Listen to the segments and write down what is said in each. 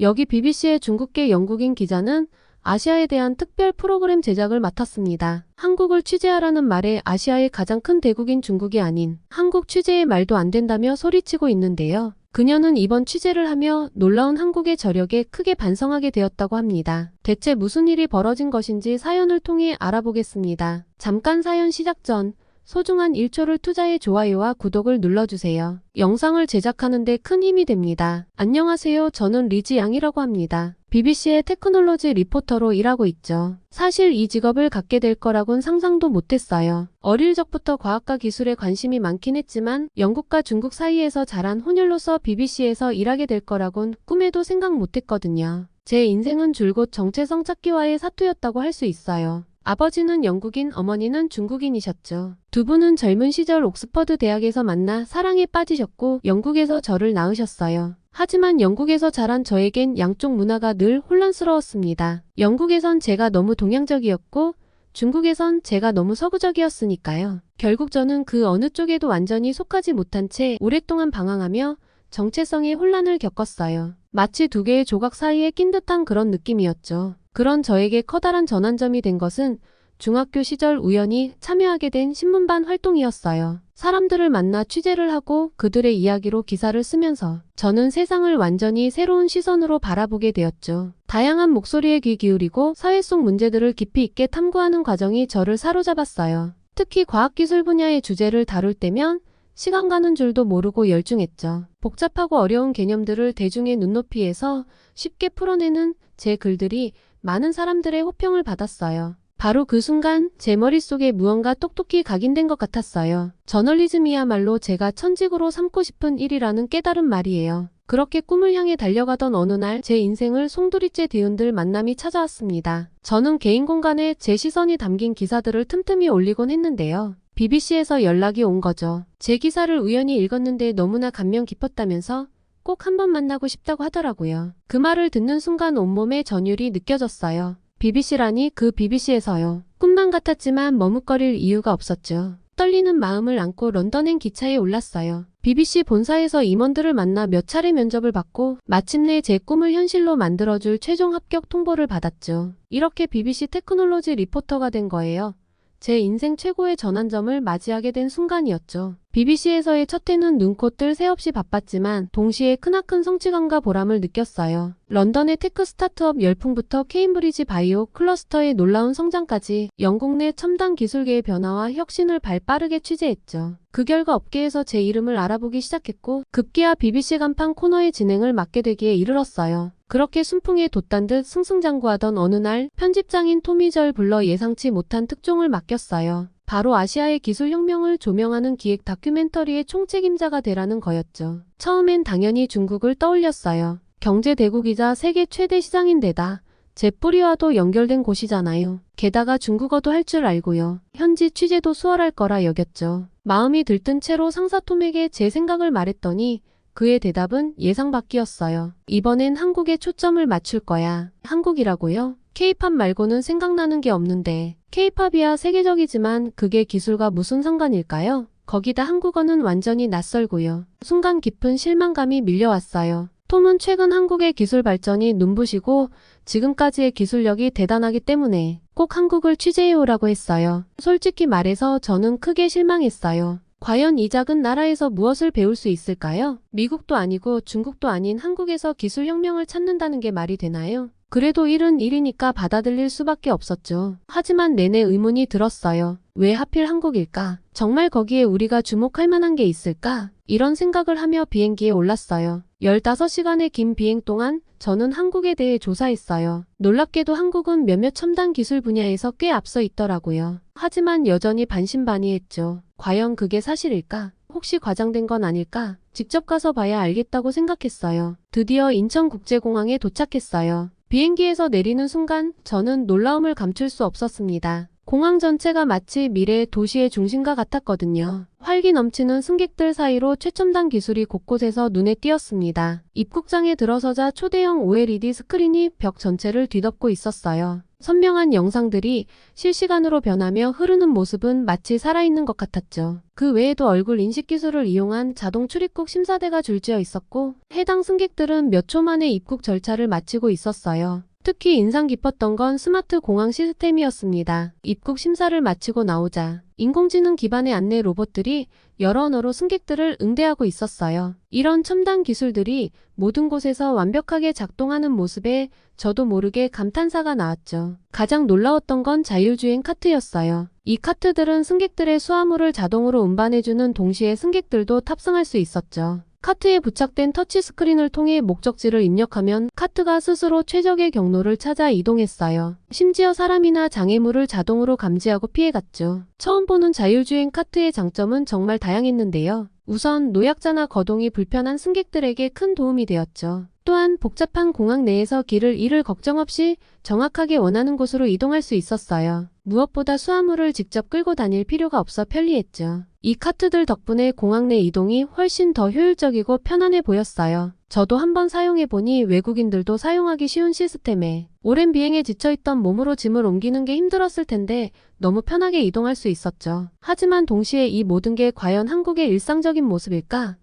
여기 BBC의 중국계 영국인 기자는 아시아에 대한 특별 프로그램 제작을 맡았습니다. 한국을 취재하라는 말에 아시아의 가장 큰 대국인 중국이 아닌 한국 취재에 말도 안 된다며 소리치고 있는데요. 그녀는 이번 취재를 하며 놀라운 한국의 저력에 크게 반성하게 되었다고 합니다. 대체 무슨 일이 벌어진 것인지 사연을 통해 알아보겠습니다. 잠깐 사연 시작 전 소중한 1초를 투자해 좋아요와 구독을 눌러주세요. 영상을 제작하는데 큰 힘이 됩니다. 안녕하세요. 저는 리지 양이라고 합니다. BBC의 테크놀로지 리포터로 일하고 있죠. 사실 이 직업을 갖게 될 거라곤 상상도 못했어요. 어릴 적부터 과학과 기술에 관심이 많긴 했지만 영국과 중국 사이에서 자란 혼혈로서 BBC에서 일하게 될 거라곤 꿈에도 생각 못했거든요. 제 인생은 줄곧 정체성 찾기와의 사투였다고 할 수 있어요. 아버지는 영국인, 어머니는 중국인이셨죠. 두 분은 젊은 시절 옥스퍼드 대학에서 만나 사랑에 빠지셨고 영국에서 저를 낳으셨어요. 하지만 영국에서 자란 저에겐 양쪽 문화가 늘 혼란스러웠습니다. 영국에선 제가 너무 동양적이었고 중국에선 제가 너무 서구적이었으니까요. 결국 저는 그 어느 쪽에도 완전히 속하지 못한 채 오랫동안 방황하며 정체성의 혼란을 겪었어요. 마치 두 개의 조각 사이에 낀 듯한 그런 느낌이었죠. 그런 저에게 커다란 전환점이 된 것은 중학교 시절 우연히 참여하게 된 신문반 활동이었어요. 사람들을 만나 취재를 하고 그들의 이야기로 기사를 쓰면서 저는 세상을 완전히 새로운 시선으로 바라보게 되었죠. 다양한 목소리에 귀 기울이고 사회 속 문제들을 깊이 있게 탐구하는 과정이 저를 사로잡았어요. 특히 과학기술 분야의 주제를 다룰 때면 시간 가는 줄도 모르고 열중했죠. 복잡하고 어려운 개념들을 대중의 눈높이에서 쉽게 풀어내는 제 글들이 많은 사람들의 호평을 받았어요. 바로 그 순간 제 머릿속에 무언가 똑똑히 각인된 것 같았어요. 저널리즘이야말로 제가 천직으로 삼고 싶은 일이라는 깨달은 말이에요. 그렇게 꿈을 향해 달려가던 어느 날 제 인생을 송두리째 뒤흔들 만남이 찾아왔습니다. 저는 개인 공간에 제 시선이 담긴 기사들을 틈틈이 올리곤 했는데요. BBC에서 연락이 온 거죠. 제 기사를 우연히 읽었는데 너무나 감명 깊었다면서 꼭 한번 만나고 싶다고 하더라고요. 그 말을 듣는 순간 온몸에 전율이 느껴졌어요. BBC라니 그 BBC에서요. 꿈만 같았지만 머뭇거릴 이유가 없었죠. 떨리는 마음을 안고 런던행 기차에 올랐어요. BBC 본사에서 임원들을 만나 몇 차례 면접을 받고 마침내 제 꿈을 현실로 만들어줄 최종 합격 통보를 받았죠. 이렇게 BBC 테크놀로지 리포터가 된 거예요. 제 인생 최고의 전환점을 맞이하게 된 순간이었죠. BBC에서의 첫 해는 눈코뜰 새 없이 바빴지만 동시에 크나큰 성취감과 보람을 느꼈어요. 런던의 테크 스타트업 열풍부터 케임브리지 바이오 클러스터의 놀라운 성장까지 영국 내 첨단 기술계의 변화와 혁신을 발빠르게 취재했죠. 그 결과 업계에서 제 이름을 알아보기 시작했고 급기야 BBC 간판 코너의 진행을 맡게 되기에 이르렀어요. 그렇게 순풍에 돛단 듯 승승장구하던 어느 날 편집장인 토미절 불러 예상치 못한 특종을 맡겼어요. 바로 아시아의 기술 혁명을 조명하는 기획 다큐멘터리의 총책임자가 되라는 거였죠. 처음엔 당연히 중국을 떠올렸어요. 경제 대국이자 세계 최대 시장인 데다 제 뿌리와도 연결된 곳이잖아요. 게다가 중국어도 할 줄 알고요. 현지 취재도 수월할 거라 여겼죠. 마음이 들뜬 채로 상사 톰에게 제 생각을 말했더니 그의 대답은 예상 밖이었어요. 이번엔 한국에 초점을 맞출 거야. 한국이라고요? 케이팝 말고는 생각나는 게 없는데 케이팝이야 세계적이지만 그게 기술과 무슨 상관일까요? 거기다 한국어는 완전히 낯설고요. 순간 깊은 실망감이 밀려왔어요. 톰은 최근 한국의 기술 발전이 눈부시고 지금까지의 기술력이 대단하기 때문에 꼭 한국을 취재해오라고 했어요. 솔직히 말해서 저는 크게 실망했어요. 과연 이 작은 나라에서 무엇을 배울 수 있을까요? 미국도 아니고 중국도 아닌 한국에서 기술혁명을 찾는다는 게 말이 되나요? 그래도 일은 일이니까 받아들일 수밖에 없었죠. 하지만 내내 의문이 들었어요. 왜 하필 한국일까? 정말 거기에 우리가 주목할 만한 게 있을까? 이런 생각을 하며 비행기에 올랐어요. 15시간의 긴 비행 동안 저는 한국에 대해 조사했어요. 놀랍게도 한국은 몇몇 첨단 기술 분야에서 꽤 앞서 있더라고요. 하지만 여전히 반신반의했죠. 과연 그게 사실일까? 혹시 과장된 건 아닐까? 직접 가서 봐야 알겠다고 생각했어요. 드디어 인천국제공항에 도착했어요. 비행기에서 내리는 순간 저는 놀라움을 감출 수 없었습니다. 공항 전체가 마치 미래의 도시의 중심과 같았거든요. 활기 넘치는 승객들 사이로 최첨단 기술이 곳곳에서 눈에 띄었습니다. 입국장에 들어서자 초대형 OLED 스크린이 벽 전체를 뒤덮고 있었어요. 선명한 영상들이 실시간으로 변하며 흐르는 모습은 마치 살아있는 것 같았죠. 그 외에도 얼굴 인식 기술을 이용한 자동 출입국 심사대가 줄지어 있었고 해당 승객들은 몇 초 만에 입국 절차를 마치고 있었어요. 특히 인상 깊었던 건 스마트 공항 시스템이었습니다. 입국 심사를 마치고 나오자 인공지능 기반의 안내 로봇들이 여러 언어로 승객들을 응대하고 있었어요. 이런 첨단 기술들이 모든 곳에서 완벽하게 작동하는 모습에 저도 모르게 감탄사가 나왔죠. 가장 놀라웠던 건 자율주행 카트였어요. 이 카트들은 승객들의 수화물을 자동으로 운반해주는 동시에 승객들도 탑승할 수 있었죠. 카트에 부착된 터치스크린을 통해 목적지를 입력하면 카트가 스스로 최적의 경로를 찾아 이동했어요. 심지어 사람이나 장애물을 자동으로 감지하고 피해갔죠. 처음 보는 자율주행 카트의 장점은 정말 다양했는데요. 우선 노약자나 거동이 불편한 승객들에게 큰 도움이 되었죠. 또한 복잡한 공항 내에서 길을 잃을 걱정 없이 정확하게 원하는 곳으로 이동할 수 있었어요. 무엇보다 수화물을 직접 끌고 다닐 필요가 없어 편리했죠. 이 카트들 덕분에 공항 내 이동이 훨씬 더 효율적이고 편안해 보였어요. 저도 한번 사용해보니 외국인들도 사용하기 쉬운 시스템에 오랜 비행에 지쳐있던 몸으로 짐을 옮기는 게 힘들었을 텐데 너무 편하게 이동할 수 있었죠. 하지만 동시에 이 모든 게 과연 한국의 일상적인 모습일까?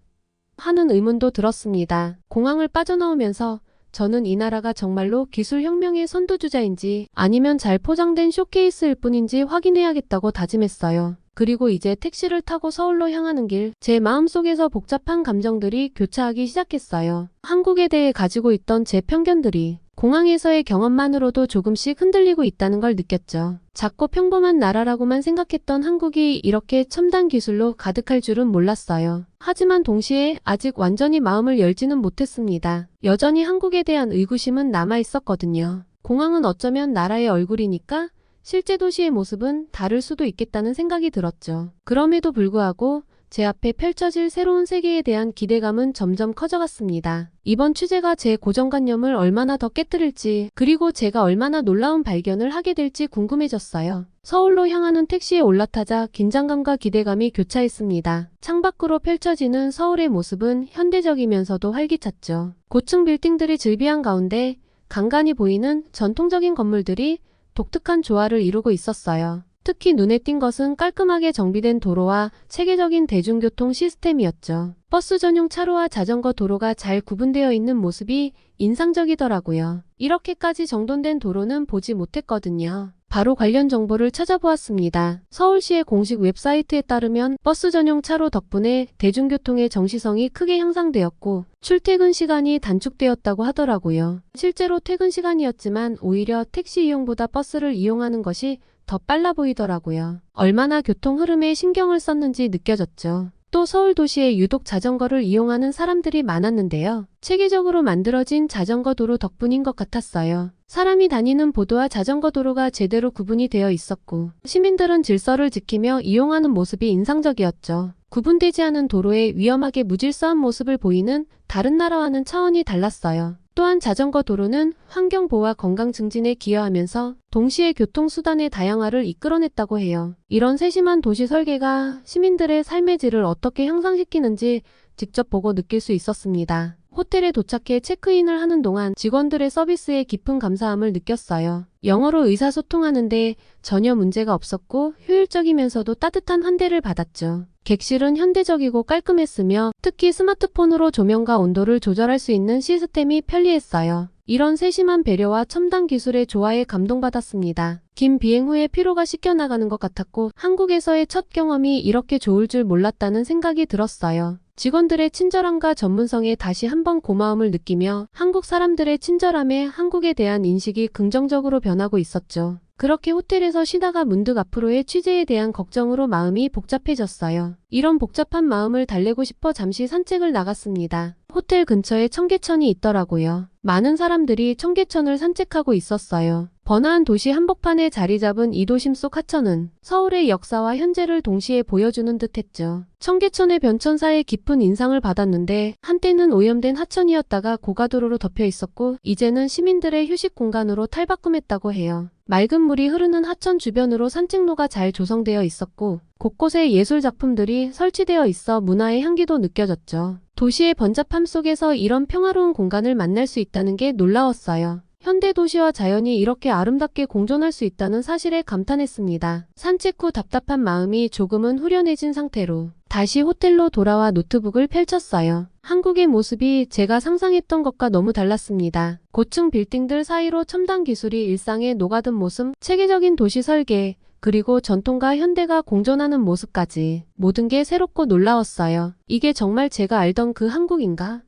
하는 의문도 들었습니다. 공항을 빠져나오면서 저는 이 나라가 정말로 기술 혁명의 선두주자인지 아니면 잘 포장된 쇼케이스일 뿐인지 확인해야겠다고 다짐했어요. 그리고 이제 택시를 타고 서울로 향하는 길, 제 마음속에서 복잡한 감정들이 교차하기 시작했어요. 한국에 대해 가지고 있던 제 편견들이 공항에서의 경험만으로도 조금씩 흔들리고 있다는 걸 느꼈죠. 작고 평범한 나라라고만 생각했던 한국이 이렇게 첨단 기술로 가득할 줄은 몰랐어요. 하지만 동시에 아직 완전히 마음을 열지는 못했습니다. 여전히 한국에 대한 의구심은 남아 있었거든요. 공항은 어쩌면 나라의 얼굴이니까 실제 도시의 모습은 다를 수도 있겠다는 생각이 들었죠. 그럼에도 불구하고 제 앞에 펼쳐질 새로운 세계에 대한 기대감은 점점 커져갔습니다. 이번 취재가 제 고정관념을 얼마나 더 깨뜨릴지, 그리고 제가 얼마나 놀라운 발견을 하게 될지 궁금해졌어요. 서울로 향하는 택시에 올라타자 긴장감과 기대감이 교차했습니다. 창밖으로 펼쳐지는 서울의 모습은 현대적이면서도 활기찼죠. 고층 빌딩들이 즐비한 가운데 간간히 보이는 전통적인 건물들이 독특한 조화를 이루고 있었어요. 특히 눈에 띈 것은 깔끔하게 정비된 도로와 체계적인 대중교통 시스템이었죠. 버스 전용 차로와 자전거 도로가 잘 구분되어 있는 모습이 인상적이더라고요. 이렇게까지 정돈된 도로는 보지 못했거든요. 바로 관련 정보를 찾아보았습니다. 서울시의 공식 웹사이트에 따르면 버스 전용 차로 덕분에 대중교통의 정시성이 크게 향상되었고 출퇴근 시간이 단축되었다고 하더라고요. 실제로 퇴근 시간이었지만 오히려 택시 이용보다 버스를 이용하는 것이 더 빨라 보이더라고요. 얼마나 교통 흐름에 신경을 썼는지 느껴졌죠. 또 서울 도시에 유독 자전거를 이용하는 사람들이 많았는데요. 체계적으로 만들어진 자전거 도로 덕분인 것 같았어요. 사람이 다니는 보도와 자전거 도로가 제대로 구분이 되어 있었고, 시민들은 질서를 지키며 이용하는 모습이 인상적이었죠. 구분되지 않은 도로에 위험하게 무질서한 모습을 보이는 다른 나라와는 차원이 달랐어요. 또한 자전거 도로는 환경보호와 건강 증진에 기여하면서 동시에 교통수단의 다양화를 이끌어냈다고 해요. 이런 세심한 도시 설계가 시민들의 삶의 질을 어떻게 향상시키는지 직접 보고 느낄 수 있었습니다. 호텔에 도착해 체크인을 하는 동안 직원들의 서비스에 깊은 감사함을 느꼈어요. 영어로 의사소통하는데 전혀 문제가 없었고 효율적이면서도 따뜻한 환대를 받았죠. 객실은 현대적이고 깔끔했으며 특히 스마트폰으로 조명과 온도를 조절할 수 있는 시스템이 편리했어요. 이런 세심한 배려와 첨단 기술의 조화에 감동받았습니다. 긴 비행 후에 피로가 씻겨나가는 것 같았고 한국에서의 첫 경험이 이렇게 좋을 줄 몰랐다는 생각이 들었어요. 직원들의 친절함과 전문성에 다시 한번 고마움을 느끼며 한국 사람들의 친절함에 한국에 대한 인식이 긍정적으로 변하고 있었죠. 그렇게 호텔에서 쉬다가 문득 앞으로의 취재에 대한 걱정으로 마음이 복잡해졌어요. 이런 복잡한 마음을 달래고 싶어 잠시 산책을 나갔습니다. 호텔 근처에 청계천이 있더라고요. 많은 사람들이 청계천을 산책하고 있었어요. 번화한 도시 한복판에 자리 잡은 이 도심 속 하천은 서울의 역사와 현재를 동시에 보여주는 듯했죠. 청계천의 변천사의 깊은 인상을 받았는데 한때는 오염된 하천이었다가 고가도로로 덮여 있었고 이제는 시민들의 휴식 공간으로 탈바꿈했다고 해요. 맑은 물이 흐르는 하천 주변으로 산책로가 잘 조성되어 있었고 곳곳에 예술 작품들이 설치되어 있어 문화의 향기도 느껴졌죠. 도시의 번잡함 속에서 이런 평화로운 공간을 만날 수 있다는 게 놀라웠어요. 현대 도시와 자연이 이렇게 아름답게 공존할 수 있다는 사실에 감탄했습니다. 산책 후 답답한 마음이 조금은 후련해진 상태로 다시 호텔로 돌아와 노트북을 펼쳤어요. 한국의 모습이 제가 상상했던 것과 너무 달랐습니다. 고층 빌딩들 사이로 첨단 기술이 일상에 녹아든 모습, 체계적인 도시 설계, 그리고 전통과 현대가 공존하는 모습까지 모든 게 새롭고 놀라웠어요. 이게 정말 제가 알던 그 한국인가?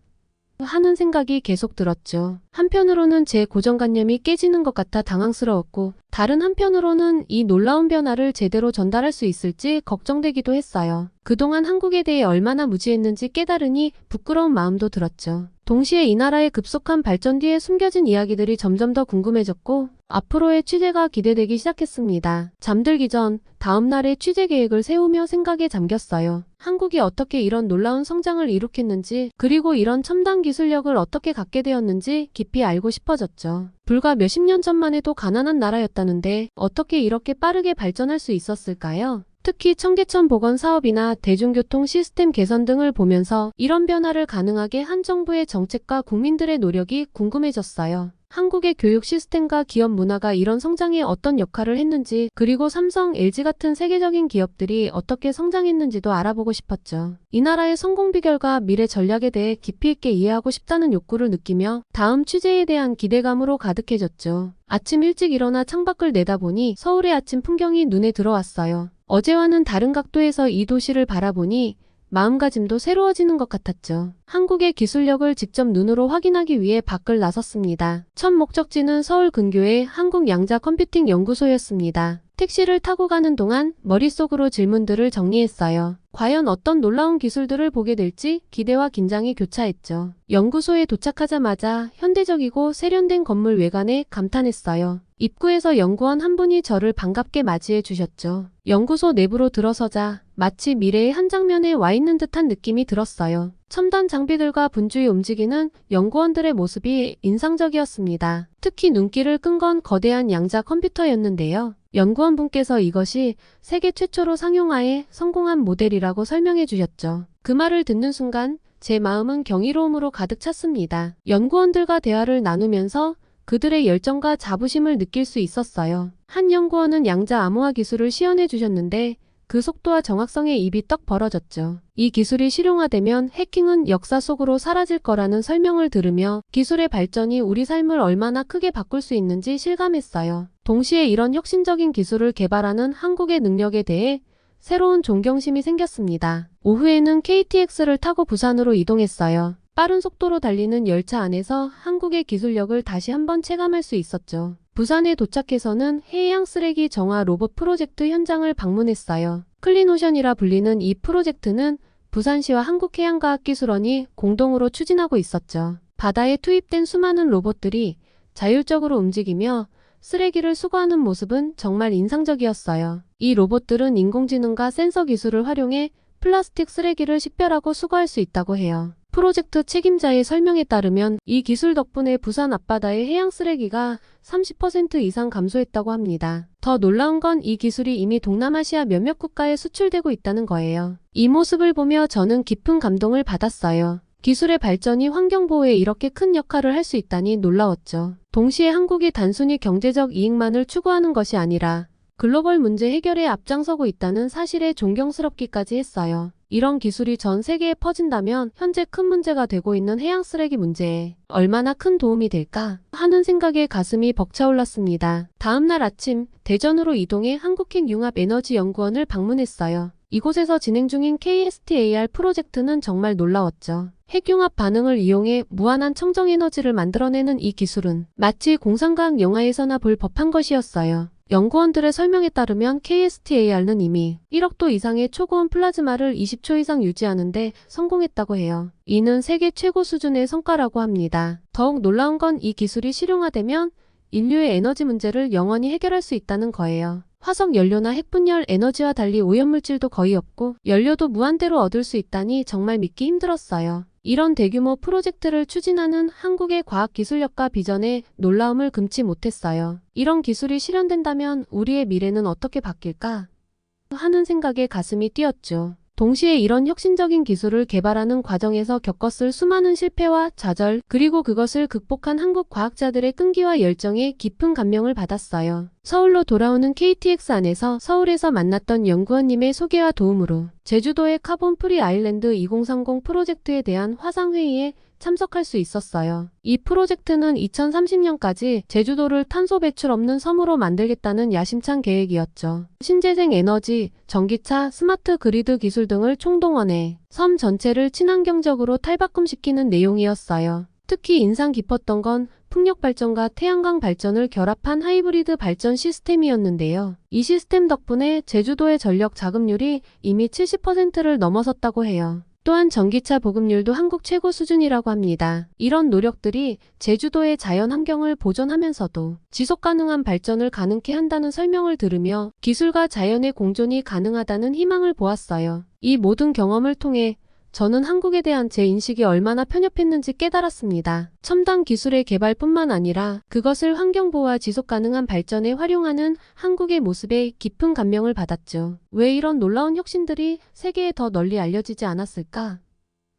하는 생각이 계속 들었죠. 한편으로는 제 고정관념이 깨지는 것 같아 당황스러웠고, 다른 한편으로는 이 놀라운 변화를 제대로 전달할 수 있을지 걱정되기도 했어요. 그동안 한국에 대해 얼마나 무지했는지 깨달으니 부끄러운 마음도 들었죠. 동시에 이 나라의 급속한 발전 뒤에 숨겨진 이야기들이 점점 더 궁금해졌고, 앞으로의 취재가 기대되기 시작했습니다. 잠들기 전 다음 날의 취재 계획을 세우며 생각에 잠겼어요. 한국이 어떻게 이런 놀라운 성장을 이룩했는지, 그리고 이런 첨단 기술력을 어떻게 갖게 되었는지 깊이 알고 싶어졌죠. 불과 몇십 년 전만 해도 가난한 나라였다는데 어떻게 이렇게 빠르게 발전할 수 있었을까요? 특히 청계천 복원 사업이나 대중교통 시스템 개선 등을 보면서 이런 변화를 가능하게 한 정부의 정책과 국민들의 노력이 궁금해졌어요. 한국의 교육 시스템과 기업 문화가 이런 성장에 어떤 역할을 했는지, 그리고 삼성, LG 같은 세계적인 기업들이 어떻게 성장했는지도 알아보고 싶었죠. 이 나라의 성공 비결과 미래 전략에 대해 깊이 있게 이해하고 싶다는 욕구를 느끼며 다음 취재에 대한 기대감으로 가득해졌죠. 아침 일찍 일어나 창밖을 내다보니 서울의 아침 풍경이 눈에 들어왔어요. 어제와는 다른 각도에서 이 도시를 바라보니 마음가짐도 새로워지는 것 같았죠. 한국의 기술력을 직접 눈으로 확인하기 위해 밖을 나섰습니다. 첫 목적지는 서울 근교의 한국 양자 컴퓨팅 연구소였습니다. 택시를 타고 가는 동안 머릿속으로 질문들을 정리했어요. 과연 어떤 놀라운 기술들을 보게 될지 기대와 긴장이 교차했죠. 연구소에 도착하자마자 현대적이고 세련된 건물 외관에 감탄했어요. 입구에서 연구원 한 분이 저를 반갑게 맞이해 주셨죠. 연구소 내부로 들어서자 마치 미래의 한 장면에 와 있는 듯한 느낌이 들었어요. 첨단 장비들과 분주히 움직이는 연구원들의 모습이 인상적이었습니다. 특히 눈길을 끈 건 거대한 양자 컴퓨터였는데요. 연구원분께서 이것이 세계 최초로 상용화에 성공한 모델이라고 설명해 주셨죠. 그 말을 듣는 순간 제 마음은 경이로움으로 가득 찼습니다. 연구원들과 대화를 나누면서 그들의 열정과 자부심을 느낄 수 있었어요. 한 연구원은 양자 암호화 기술을 시연해 주셨는데 그 속도와 정확성에 입이 떡 벌어졌죠. 이 기술이 실용화되면 해킹은 역사 속으로 사라질 거라는 설명을 들으며 기술의 발전이 우리 삶을 얼마나 크게 바꿀 수 있는지 실감했어요. 동시에 이런 혁신적인 기술을 개발하는 한국의 능력에 대해 새로운 존경심이 생겼습니다. 오후에는 KTX를 타고 부산으로 이동했어요. 빠른 속도로 달리는 열차 안에서 한국의 기술력을 다시 한번 체감할 수 있었죠. 부산에 도착해서는 해양 쓰레기 정화 로봇 프로젝트 현장을 방문했어요. 클린오션이라 불리는 이 프로젝트는 부산시와 한국해양과학기술원이 공동으로 추진하고 있었죠. 바다에 투입된 수많은 로봇들이 자율적으로 움직이며 쓰레기를 수거하는 모습은 정말 인상적이었어요. 이 로봇들은 인공지능과 센서 기술을 활용해 플라스틱 쓰레기를 식별하고 수거할 수 있다고 해요. 프로젝트 책임자의 설명에 따르면 이 기술 덕분에 부산 앞바다의 해양 쓰레기가 30% 이상 감소했다고 합니다. 더 놀라운 건 이 기술이 이미 동남아시아 몇몇 국가에 수출되고 있다는 거예요. 이 모습을 보며 저는 깊은 감동을 받았어요. 기술의 발전이 환경보호에 이렇게 큰 역할을 할 수 있다니 놀라웠죠. 동시에 한국이 단순히 경제적 이익만을 추구하는 것이 아니라 글로벌 문제 해결에 앞장서고 있다는 사실에 존경스럽기까지 했어요. 이런 기술이 전 세계에 퍼진다면 현재 큰 문제가 되고 있는 해양 쓰레기 문제에 얼마나 큰 도움이 될까 하는 생각에 가슴이 벅차올랐습니다. 다음날 아침 대전으로 이동해 한국핵융합에너지연구원을 방문했어요. 이곳에서 진행 중인 KSTAR 프로젝트는 정말 놀라웠죠. 핵융합 반응을 이용해 무한한 청정에너지를 만들어내는 이 기술은 마치 공상과학 영화에서나 볼 법한 것이었어요. 연구원들의 설명에 따르면 KSTAR는 이미 1억도 이상의 초고온 플라즈마를 20초 이상 유지하는데 성공했다고 해요. 이는 세계 최고 수준의 성과라고 합니다. 더욱 놀라운 건 이 기술이 실용화되면 인류의 에너지 문제를 영원히 해결할 수 있다는 거예요. 화석 연료나 핵분열 에너지와 달리 오염물질도 거의 없고 연료도 무한대로 얻을 수 있다니 정말 믿기 힘들었어요. 이런 대규모 프로젝트를 추진하는 한국의 과학기술력과 비전에 놀라움을 금치 못했어요. 이런 기술이 실현된다면 우리의 미래는 어떻게 바뀔까? 하는 생각에 가슴이 뛰었죠. 동시에 이런 혁신적인 기술을 개발하는 과정에서 겪었을 수많은 실패와 좌절, 그리고 그것을 극복한 한국 과학자들의 끈기와 열정에 깊은 감명을 받았어요. 서울로 돌아오는 KTX 안에서 서울에서 만났던 연구원님의 소개와 도움으로 제주도의 카본 프리 아일랜드 2030 프로젝트에 대한 화상회의에 참석할 수 있었어요. 이 프로젝트는 2030년까지 제주도를 탄소 배출 없는 섬으로 만들겠다는 야심찬 계획이었죠. 신재생 에너지, 전기차, 스마트 그리드 기술 등을 총동원해 섬 전체를 친환경적으로 탈바꿈시키는 내용이었어요. 특히 인상 깊었던 건 풍력 발전과 태양광 발전을 결합한 하이브리드 발전 시스템이었는데요. 이 시스템 덕분에 제주도의 전력 자급률이 이미 70%를 넘어섰다고 해요. 또한 전기차 보급률도 한국 최고 수준이라고 합니다. 이런 노력들이 제주도의 자연 환경을 보존하면서도 지속 가능한 발전을 가능케 한다는 설명을 들으며 기술과 자연의 공존이 가능하다는 희망을 보았어요. 이 모든 경험을 통해 저는 한국에 대한 제 인식이 얼마나 편협했는지 깨달았습니다. 첨단 기술의 개발뿐만 아니라 그것을 환경보호와 지속 가능한 발전에 활용하는 한국의 모습에 깊은 감명을 받았죠. 왜 이런 놀라운 혁신들이 세계에 더 널리 알려지지 않았을까?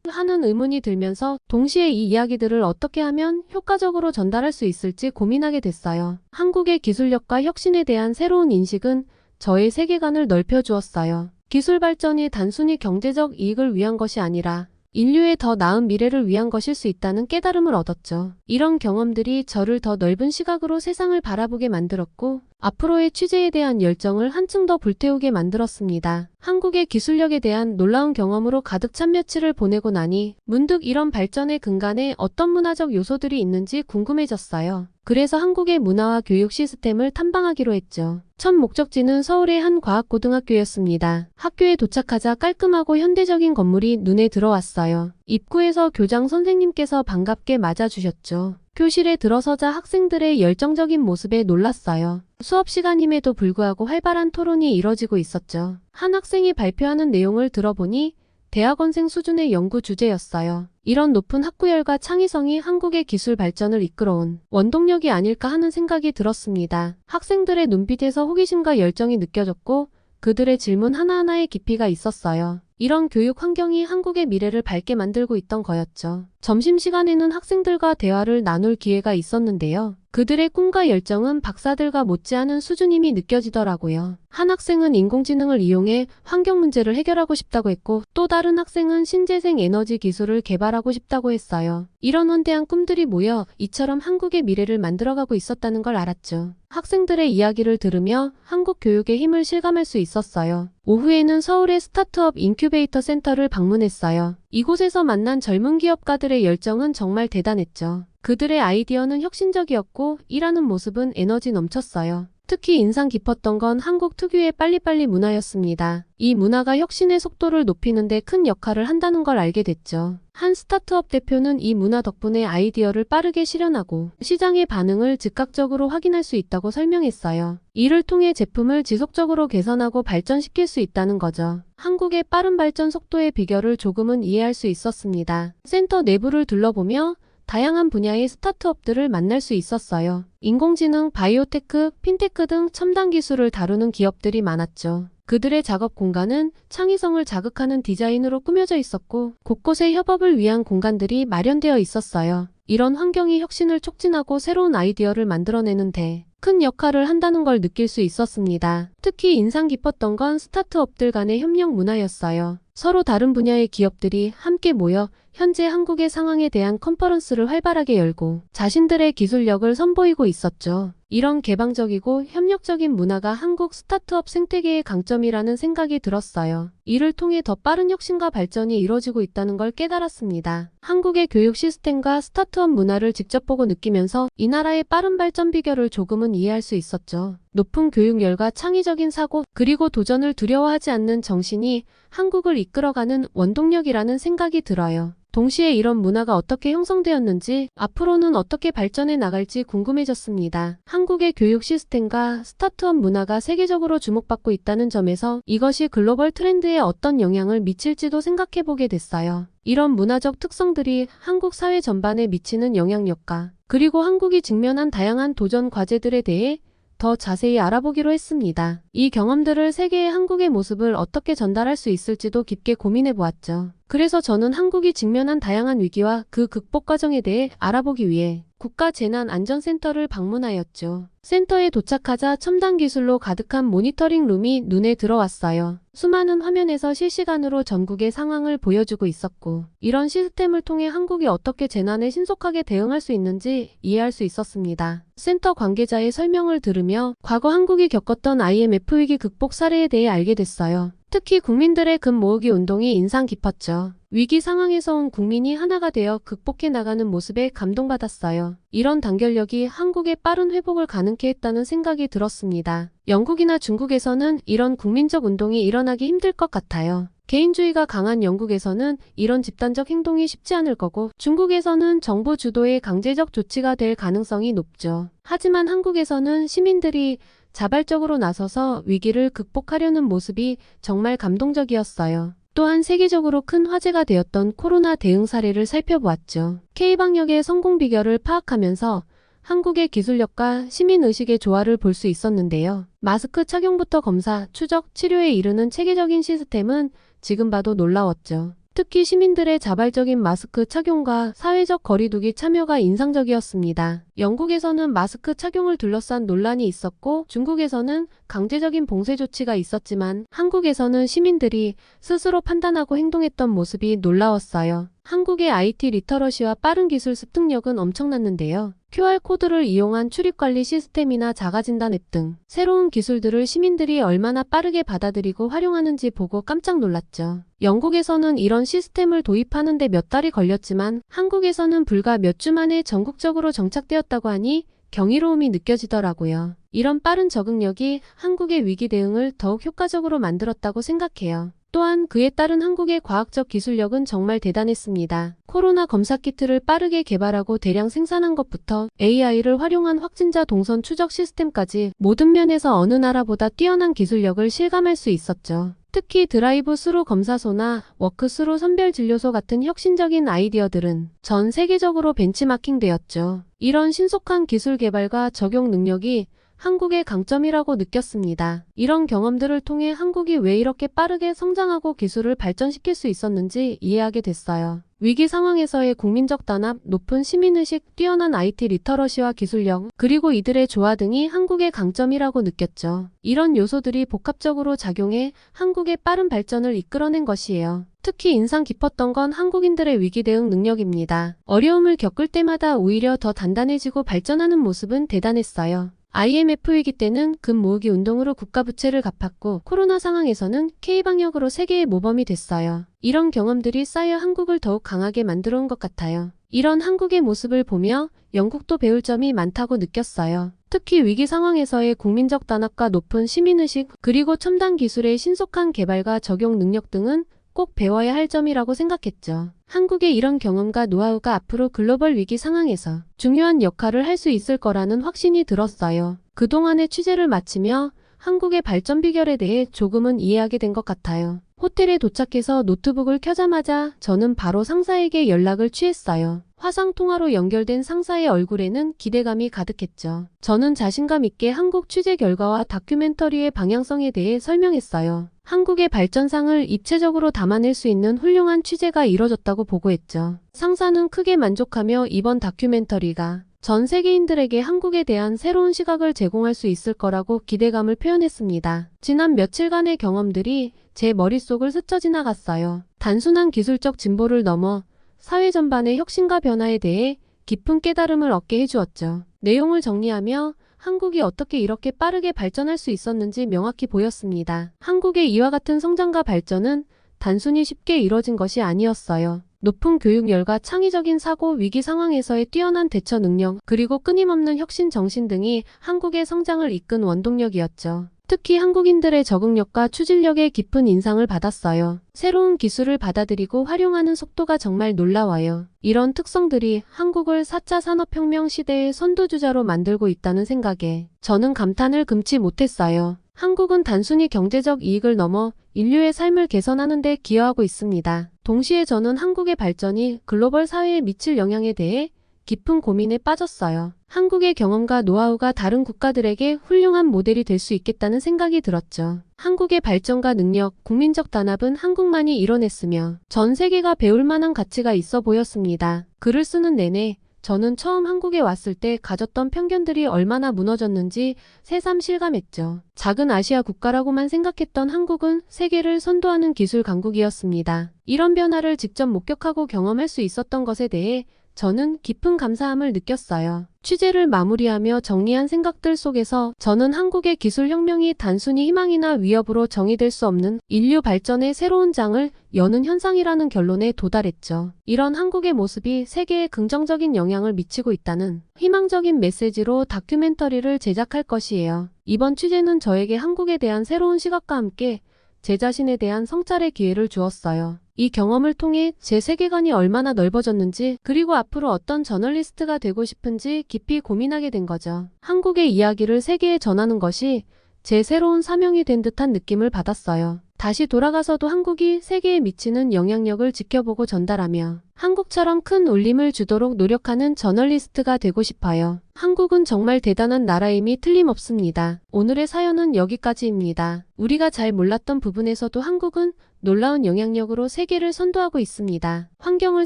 하는 의문이 들면서 동시에 이 이야기들을 어떻게 하면 효과적으로 전달할 수 있을지 고민하게 됐어요. 한국의 기술력과 혁신에 대한 새로운 인식은 저의 세계관을 넓혀주었어요. 기술 발전이 단순히 경제적 이익을 위한 것이 아니라 인류의 더 나은 미래를 위한 것일 수 있다는 깨달음을 얻었죠. 이런 경험들이 저를 더 넓은 시각으로 세상을 바라보게 만들었고 앞으로의 취재에 대한 열정을 한층 더 불태우게 만들었습니다. 한국의 기술력에 대한 놀라운 경험으로 가득 찬 며칠을 보내고 나니 문득 이런 발전의 근간에 어떤 문화적 요소들이 있는지 궁금해졌어요. 그래서 한국의 문화와 교육 시스템을 탐방하기로 했죠. 첫 목적지는 서울의 한 과학고등학교였습니다. 학교에 도착하자 깔끔하고 현대적인 건물이 눈에 들어왔어요. 입구에서 교장 선생님께서 반갑게 맞아주셨죠. 교실에 들어서자 학생들의 열정적인 모습에 놀랐어요. 수업 시간임에도 불구하고 활발한 토론이 이뤄지고 있었죠. 한 학생이 발표하는 내용을 들어보니 대학원생 수준의 연구 주제였어요. 이런 높은 학구열과 창의성이 한국의 기술 발전을 이끌어온 원동력이 아닐까 하는 생각이 들었습니다. 학생들의 눈빛에서 호기심과 열정이 느껴졌고 그들의 질문 하나하나에 깊이가 있었어요. 이런 교육 환경이 한국의 미래를 밝게 만들고 있던 거였죠. 점심시간에는 학생들과 대화를 나눌 기회가 있었는데요. 그들의 꿈과 열정은 박사들과 못지않은 수준임이 느껴지더라고요. 한 학생은 인공지능을 이용해 환경 문제를 해결하고 싶다고 했고 또 다른 학생은 신재생 에너지 기술을 개발하고 싶다고 했어요. 이런 원대한 꿈들이 모여 이처럼 한국의 미래를 만들어가고 있었다는 걸 알았죠. 학생들의 이야기를 들으며 한국 교육의 힘을 실감할 수 있었어요. 오후에는 서울의 스타트업 인큐 베이터 센터를 방문했어요. 이곳에서 만난 젊은 기업가들의 열정은 정말 대단했죠. 그들의 아이디어는 혁신적이었고 일하는 모습은 에너지 넘쳤어요. 특히 인상 깊었던 건 한국 특유의 빨리빨리 문화였습니다. 이 문화가 혁신의 속도를 높이는 데 큰 역할을 한다는 걸 알게 됐죠. 한 스타트업 대표는 이 문화 덕분에 아이디어를 빠르게 실현하고 시장의 반응을 즉각적으로 확인할 수 있다고 설명했어요. 이를 통해 제품을 지속적으로 개선하고 발전시킬 수 있다는 거죠. 한국의 빠른 발전 속도의 비결을 조금은 이해할 수 있었습니다. 센터 내부를 둘러보며 다양한 분야의 스타트업들을 만날 수 있었어요. 인공지능, 바이오테크, 핀테크 등 첨단 기술을 다루는 기업들이 많았죠. 그들의 작업 공간은 창의성을 자극하는 디자인으로 꾸며져 있었고 곳곳에 협업을 위한 공간들이 마련되어 있었어요. 이런 환경이 혁신을 촉진하고 새로운 아이디어를 만들어내는데 큰 역할을 한다는 걸 느낄 수 있었습니다. 특히 인상 깊었던 건 스타트업들 간의 협력 문화였어요. 서로 다른 분야의 기업들이 함께 모여 현재 한국의 상황에 대한 컨퍼런스를 활발하게 열고 자신들의 기술력을 선보이고 있었죠. 이런 개방적이고 협력적인 문화가 한국 스타트업 생태계의 강점이라는 생각이 들었어요. 이를 통해 더 빠른 혁신과 발전이 이루어지고 있다는 걸 깨달았습니다. 한국의 교육 시스템과 스타트업 문화를 직접 보고 느끼면서 이 나라의 빠른 발전 비결을 조금은 이해할 수 있었죠. 높은 교육열과 창의적인 사고, 그리고 도전을 두려워하지 않는 정신이 한국을 이끌어가는 원동력이라는 생각이 들어요. 동시에 이런 문화가 어떻게 형성되었는지 앞으로는 어떻게 발전해 나갈지 궁금해졌습니다. 한국의 교육 시스템과 스타트업 문화가 세계적으로 주목받고 있다는 점에서 이것이 글로벌 트렌드에 어떤 영향을 미칠지도 생각해보게 됐어요. 이런 문화적 특성들이 한국 사회 전반에 미치는 영향력과 그리고 한국이 직면한 다양한 도전 과제들에 대해 더 자세히 알아보기로 했습니다. 이 경험들을 세계의 한국의 모습을 어떻게 전달할 수 있을지도 깊게 고민해 보았죠. 그래서 저는 한국이 직면한 다양한 위기와 그 극복 과정에 대해 알아보기 위해 국가재난안전센터를 방문하였죠. 센터에 도착하자 첨단 기술로 가득한 모니터링 룸이 눈에 들어왔어요. 수많은 화면에서 실시간으로 전국의 상황을 보여주고 있었고, 이런 시스템을 통해 한국이 어떻게 재난에 신속하게 대응할 수 있는지 이해할 수 있었습니다. 센터 관계자의 설명을 들으며 과거 한국이 겪었던 IMF 위기 극복 사례에 대해 알게 됐어요. 특히 국민들의 금 모으기 운동이 인상 깊었죠. 위기 상황에서 온 국민이 하나가 되어 극복해 나가는 모습에 감동받았어요. 이런 단결력이 한국의 빠른 회복을 가능케 했다는 생각이 들었습니다. 영국이나 중국에서는 이런 국민적 운동이 일어나기 힘들 것 같아요. 개인주의가 강한 영국에서는 이런 집단적 행동이 쉽지 않을 거고 중국에서는 정부 주도의 강제적 조치가 될 가능성이 높죠. 하지만 한국에서는 시민들이 자발적으로 나서서 위기를 극복하려는 모습이 정말 감동적이었어요. 또한 세계적으로 큰 화제가 되었던 코로나 대응 사례를 살펴보았죠. K방역의 성공 비결을 파악하면서 한국의 기술력과 시민의식의 조화를 볼 수 있었는데요. 마스크 착용부터 검사, 추적, 치료에 이르는 체계적인 시스템은 지금 봐도 놀라웠죠. 특히 시민들의 자발적인 마스크 착용과 사회적 거리두기 참여가 인상적이었습니다. 영국에서는 마스크 착용을 둘러싼 논란이 있었고 중국에서는 강제적인 봉쇄 조치가 있었지만 한국에서는 시민들이 스스로 판단하고 행동했던 모습이 놀라웠어요. 한국의 IT 리터러시와 빠른 기술 습득력은 엄청났는데요. QR코드를 이용한 출입관리 시스템이나 자가진단 앱 등 새로운 기술들을 시민들이 얼마나 빠르게 받아들이고 활용하는지 보고 깜짝 놀랐죠. 영국에서는 이런 시스템을 도입하는데 몇 달이 걸렸지만 한국에서는 불과 몇 주 만에 전국적으로 정착되었다고 하니 경이로움이 느껴지더라고요. 이런 빠른 적응력이 한국의 위기 대응을 더욱 효과적으로 만들었다고 생각해요. 또한 그에 따른 한국의 과학적 기술력은 정말 대단했습니다. 코로나 검사 키트를 빠르게 개발하고 대량 생산한 것부터 AI를 활용한 확진자 동선 추적 시스템까지 모든 면에서 어느 나라보다 뛰어난 기술력을 실감할 수 있었죠. 특히 드라이브 스루 검사소나 워크 스루 선별 진료소 같은 혁신적인 아이디어들은 전 세계적으로 벤치마킹 되었죠. 이런 신속한 기술 개발과 적용 능력이 한국의 강점이라고 느꼈습니다. 이런 경험들을 통해 한국이 왜 이렇게 빠르게 성장하고 기술을 발전시킬 수 있었는지 이해하게 됐어요. 위기 상황에서의 국민적 단합, 높은 시민의식, 뛰어난 IT 리터러시와 기술력, 그리고 이들의 조화 등이 한국의 강점이라고 느꼈죠. 이런 요소들이 복합적으로 작용해 한국의 빠른 발전을 이끌어낸 것이에요. 특히 인상 깊었던 건 한국인들의 위기 대응 능력입니다. 어려움을 겪을 때마다 오히려 더 단단해지고 발전하는 모습은 대단했어요. IMF 위기 때는 금 모으기 운동으로 국가 부채를 갚았고 코로나 상황에서는 K방역으로 세계의 모범이 됐어요. 이런 경험들이 쌓여 한국을 더욱 강하게 만들어 온 것 같아요. 이런 한국의 모습을 보며 영국도 배울 점이 많다고 느꼈어요. 특히 위기 상황에서의 국민적 단합과 높은 시민의식 그리고 첨단 기술의 신속한 개발과 적용 능력 등은 꼭 배워야 할 점이라고 생각했죠. 한국의 이런 경험과 노하우가 앞으로 글로벌 위기 상황에서 중요한 역할을 할 수 있을 거라는 확신이 들었어요. 그동안의 취재를 마치며 한국의 발전 비결에 대해 조금은 이해하게 된 것 같아요. 호텔에 도착해서 노트북을 켜자마자 저는 바로 상사에게 연락을 취했어요. 화상통화로 연결된 상사의 얼굴에는 기대감이 가득했죠. 저는 자신감 있게 한국 취재 결과와 다큐멘터리의 방향성에 대해 설명했어요. 한국의 발전상을 입체적으로 담아낼 수 있는 훌륭한 취재가 이뤄졌다고 보고했죠. 상사는 크게 만족하며 이번 다큐멘터리가 전 세계인들에게 한국에 대한 새로운 시각을 제공할 수 있을 거라고 기대감을 표현했습니다. 지난 며칠간의 경험들이 제 머릿속을 스쳐 지나갔어요. 단순한 기술적 진보를 넘어 사회 전반의 혁신과 변화에 대해 깊은 깨달음을 얻게 해주었죠. 내용을 정리하며 한국이 어떻게 이렇게 빠르게 발전할 수 있었는지 명확히 보였습니다. 한국의 이와 같은 성장과 발전은 단순히 쉽게 이뤄진 것이 아니었어요. 높은 교육열과 창의적인 사고, 위기 상황에서의 뛰어난 대처 능력, 그리고 끊임없는 혁신 정신 등이 한국의 성장을 이끈 원동력이었죠. 특히 한국인들의 적응력과 추진력에 깊은 인상을 받았어요. 새로운 기술을 받아들이고 활용하는 속도가 정말 놀라워요. 이런 특성들이 한국을 4차 산업혁명 시대의 선두주자로 만들고 있다는 생각에 저는 감탄을 금치 못했어요. 한국은 단순히 경제적 이익을 넘어 인류의 삶을 개선하는 데 기여하고 있습니다. 동시에 저는 한국의 발전이 글로벌 사회에 미칠 영향에 대해 깊은 고민에 빠졌어요. 한국의 경험과 노하우가 다른 국가들에게 훌륭한 모델이 될 수 있겠다는 생각이 들었죠. 한국의 발전과 능력, 국민적 단합은 한국만이 이뤄냈으며 전 세계가 배울 만한 가치가 있어 보였습니다. 글을 쓰는 내내 저는 처음 한국에 왔을 때 가졌던 편견들이 얼마나 무너졌는지 새삼 실감했죠. 작은 아시아 국가라고만 생각했던 한국은 세계를 선도하는 기술 강국이었습니다. 이런 변화를 직접 목격하고 경험할 수 있었던 것에 대해 저는 깊은 감사함을 느꼈어요. 취재를 마무리하며 정리한 생각들 속에서 저는 한국의 기술 혁명이 단순히 희망이나 위협으로 정의될 수 없는 인류 발전의 새로운 장을 여는 현상이라는 결론에 도달했죠. 이런 한국의 모습이 세계에 긍정적인 영향을 미치고 있다는 희망적인 메시지로 다큐멘터리를 제작할 것이에요. 이번 취재는 저에게 한국에 대한 새로운 시각과 함께 제 자신에 대한 성찰의 기회를 주었어요. 이 경험을 통해 제 세계관이 얼마나 넓어졌는지 그리고 앞으로 어떤 저널리스트가 되고 싶은지 깊이 고민하게 된 거죠. 한국의 이야기를 세계에 전하는 것이 제 새로운 사명이 된 듯한 느낌을 받았어요. 다시 돌아가서도 한국이 세계에 미치는 영향력을 지켜보고 전달하며 한국처럼 큰 울림을 주도록 노력하는 저널리스트가 되고 싶어요. 한국은 정말 대단한 나라임이 틀림없습니다. 오늘의 사연은 여기까지입니다. 우리가 잘 몰랐던 부분에서도 한국은 놀라운 영향력으로 세계를 선도하고 있습니다. 환경을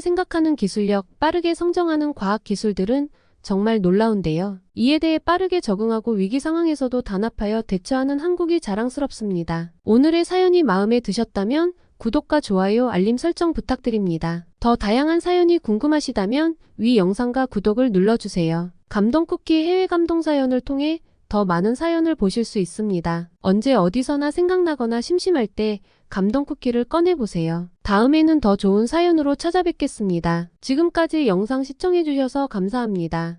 생각하는 기술력, 빠르게 성장하는 과학 기술들은 정말 놀라운데요. 이에 대해 빠르게 적응하고 위기 상황에서도 단합하여 대처하는 한국이 자랑스럽습니다. 오늘의 사연이 마음에 드셨다면 구독과 좋아요, 알림 설정 부탁드립니다. 더 다양한 사연이 궁금하시다면 위 영상과 구독을 눌러주세요. 감동쿠키 해외 감동 사연을 통해 더 많은 사연을 보실 수 있습니다. 언제 어디서나 생각나거나 심심할 때 감동 쿠키를 꺼내보세요. 다음에는 더 좋은 사연으로 찾아뵙겠습니다. 지금까지 영상 시청해주셔서 감사합니다.